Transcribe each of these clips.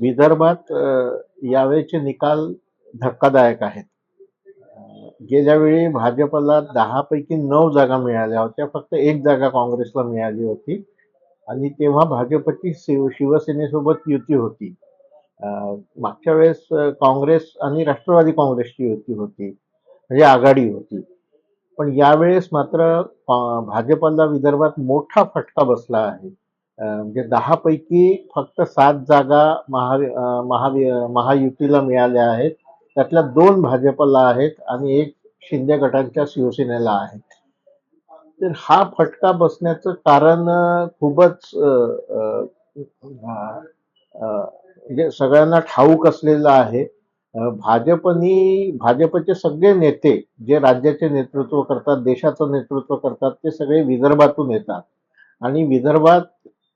विदर्भात यावेळेचे निकाल धक्कादायक आहेत. अ, गेल्या वेळी भाजपला दहा पैकी नऊ जागा मिळाल्या होत्या फक्त एक जागा काँग्रेसला मिळाली होती. आणि तेव्हा भाजपची शिव शिवसेनेसोबत युती होती. मागच्या वेळेस काँग्रेस आणि राष्ट्रवादी काँग्रेसची युती होती. म्हणजे आघाडी होती. पण यावेळेस मात्र भाजपला विदर्भात मोठा फटका बसला आहे. म्हणजे दहा पैकी फक्त सात जागा महा महावि महायुतीला मिळाल्या आहेत. त्यातल्या दोन भाजपला आहेत आणि एक शिंदे गटांच्या शिवसेनेला आहे. तर हा फटका बसण्याचं कारण खूपच म्हणजे सगळ्यांना ठाऊक असलेलं आहे. भाजपनी भाजपचे सगळे नेते जे राज्याचे नेतृत्व करतात देशाचं नेतृत्व करतात ते सगळे विदर्भातून येतात. आणि विदर्भात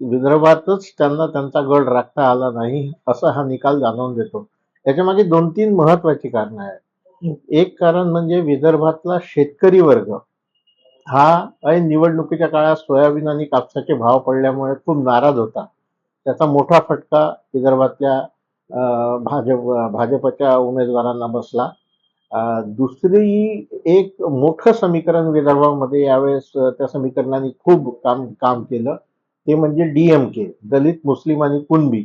विदर्भातच त्यांना त्यांचा गड राखता आला नाही असा हा निकाल जाणवून देतो. त्याच्यामागे दोन तीन महत्वाची कारणं आहेत. एक कारण म्हणजे विदर्भातला शेतकरी वर्ग हा ऐन निवडणुकीच्या काळात सोयाबीन आणि कापसाचे भाव पडल्यामुळे खूप नाराज होता. त्याचा मोठा फटका विदर्भातल्या अं, भाजप भाजपच्या उमेदवारांना बसला. दुसरी एक मोठं समीकरण विदर्भामध्ये यावेळेस त्या समीकरणाने खूप काम काम केलं. ते म्हणजे डीएमके दलित मुस्लिम आणि कुणबी.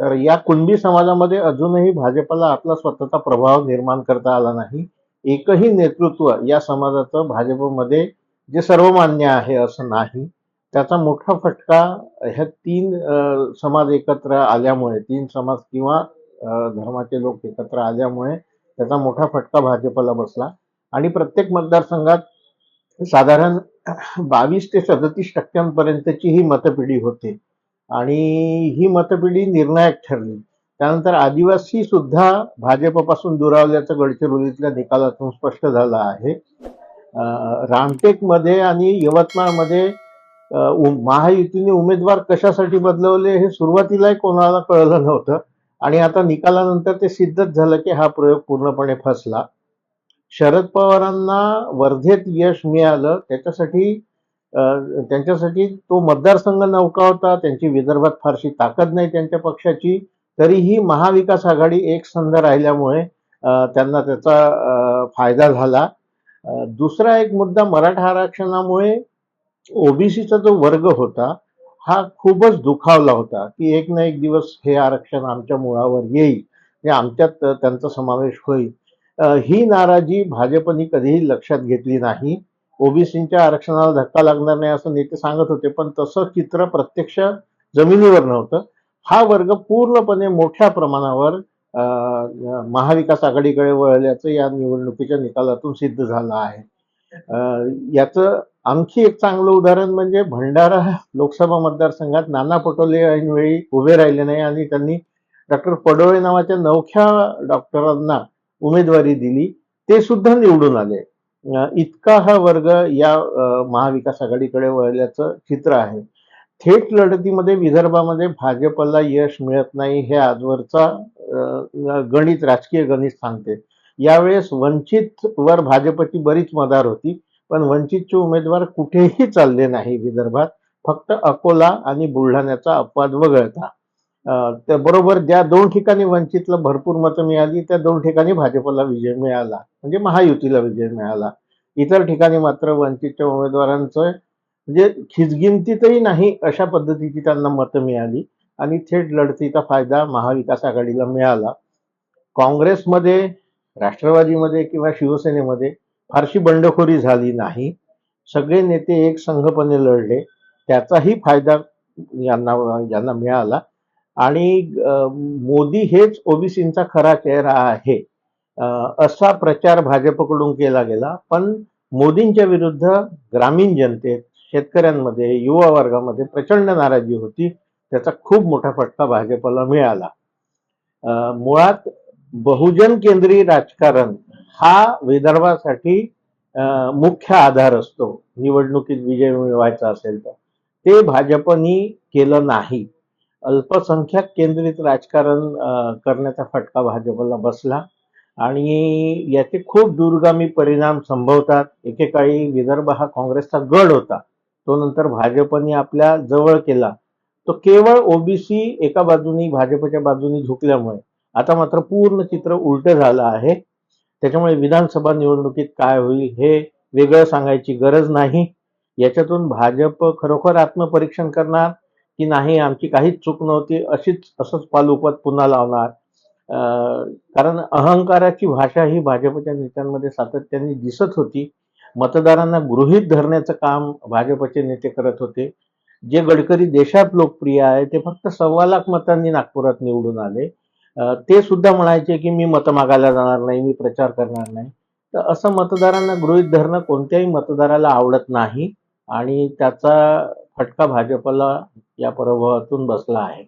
तर या कुणबी समाजामध्ये अजूनही भाजपला आपला स्वतःचा प्रभाव निर्माण करता आला नाही. एकही नेतृत्व या समाजाचं भाजपमध्ये जे सर्वमान्य आहे असं नाही. त्याचा मोठा फटका ह्या तीन समाज एकत्र आल्यामुळे तीन समाज किंवा धर्माचे लोक एकत्र आल्यामुळे त्याचा मोठा फटका भाजपला बसला. आणि प्रत्येक मतदारसंघात साधारण बावीस ते सदतीस टक्क्यांपर्यंतची ही मतपिढी होते. आणि ही मतपिढी निर्णायक ठरली. त्यानंतर आदिवासी सुद्धा भाजपपासून दुरावल्याचं गडचिरोलीतल्या निकालातून स्पष्ट झालं आहे. रामटेकमध्ये आणि यवतमाळमध्ये महायुतीने उमेदवार कशासाठी बदलवले हे सुरुवातीलाही कोणाला कळलं नव्हतं. आणि आता निकालानंतर ते सिद्धच झालं की हा प्रयोग पूर्णपणे फसला. शरद पवारांना वर्धेत यश मिळालं त्याच्यासाठी त्यांच्यासाठी तो मतदारसंघ नौका होता त्यांची विदर्भात फारशी ताकद नाही त्यांच्या पक्षाची तरीही महाविकास आघाडी एक संघ राहिल्यामुळे त्यांना त्याचा फायदा झाला. दुसरा एक मुद्दा मराठा आरक्षणामुळे ओबीसीचा जो वर्ग होता हा खूपच दुखावला होता की एक ना एक दिवस हे आरक्षण आमच्या मुळावर येईल आमच्यात त्यांचा समावेश होईल. ही नाराजी भाजपनी कधीही लक्षात घेतली नाही. ओबीसीच्या आरक्षणाला धक्का लागणार नाही असं नेते सांगत होते पण तसं चित्र प्रत्यक्ष जमिनीवर नव्हतं. हा वर्ग पूर्णपणे मोठ्या प्रमाणावर महाविकास आघाडीकडे वळल्याचं या निवडणुकीच्या निकालातून सिद्ध झालं आहे. याचं आणखी एक चांगलं उदाहरण म्हणजे भंडारा लोकसभा मतदारसंघात नाना पटोले ऐनवेळी उभे राहिले नाही आणि त्यांनी डॉक्टर पडोळे नावाच्या नवख्या डॉक्टरांना उमेदवारी दिली ते सुद्धा निवडून आले. इतका हा वर्ग या महाविकास आघाडीकडे वळल्याचं चित्र आहे. थेट लढतीमध्ये विदर्भामध्ये भाजपला यश मिळत नाही हे आजवरचा गणित राजकीय गणित सांगते. यावेळेस वंचित वर भाजपची बरीच मदार होती पण वंचितचे उमेदवार कुठेही चालले नाही विदर्भात. फक्त अकोला आणि बुलढाण्याचा अपवाद वगळता. त्या बरोबर ज्या दोन ठिकाणी वंचितला भरपूर मतं मिळाली त्या दोन ठिकाणी भाजपला विजय मिळाला म्हणजे महायुतीला विजय मिळाला. इतर ठिकाणी मात्र वंचितच्या उमेदवारांचं म्हणजे खिचगिंतीतही नाही अशा पद्धतीची त्यांना मतं मिळाली आणि थेट लढतीचा फायदा महाविकास आघाडीला मिळाला. काँग्रेसमध्ये राष्ट्रवादीमध्ये किंवा शिवसेनेमध्ये फारशी बंडखोरी झाली नाही. सगळे नेते एक संघपणे लढले. त्याचाही फायदा यांना यांना मिळाला. आणि मोदी हेच ओबीसींचा खरा चेहरा आहे. असा प्रचार भाजपकडून केला गेला. पण मोदींच्या विरुद्ध ग्रामीण जनतेत शेतकऱ्यांमध्ये युवा वर्गामध्ये प्रचंड नाराजी होती. त्याचा खूप मोठा फटका भाजपला मिळाला. मुळात बहुजन केंद्रीय राजकारण हा विदर्भासाठी मुख्य आधार असतो. निवडणुकीत विजय मिळवायचा असेल तर. ते भाजपनी केलं नाही. अल्पसंख्याक केंद्रित राजकारण करण्याचा फटका भाजपला बसला. आणि याचे खूप दूरगामी परिणाम संभवतात. एकेकाळी विदर्भ हा काँग्रेसचा गड होता. तो नंतर भाजपने आपल्या जवळ केला. तो केवळ ओबीसी एका बाजूनी भाजपच्या बाजूनी झुकल्यामुळे. आता मात्र पूर्ण चित्र उलट झालं आहे. त्याच्यामुळे विधानसभा निवडणुकीत काय होईल हे वेगळं सांगायची गरज नाही. याच्यातून भाजप खरोखर आत्मपरीक्षण करणार? की नाही आमची काहीच चूक नव्हती अशीच असंच पालुपत पुन्हा लावणार. कारण अहंकाराची भाषा ही भाजपच्या नेत्यांमध्ये सातत्याने दिसत होती. मतदारांना गृहित धरण्याचं काम भाजपचे नेते करत होते. जे गडकरी देशात लोकप्रिय आहे ते फक्त सव्वा लाख मतांनी नागपुरात निवडून आले. ते सुद्धा म्हणायचे की मी मतं मागायला जाणार नाही मी प्रचार करणार नाही. तर असं मतदारांना गृहीत धरणं कोणत्याही मतदाराला आवडत नाही. आणि त्याचा फटका भाजपला या पर्वतून बसला आहे.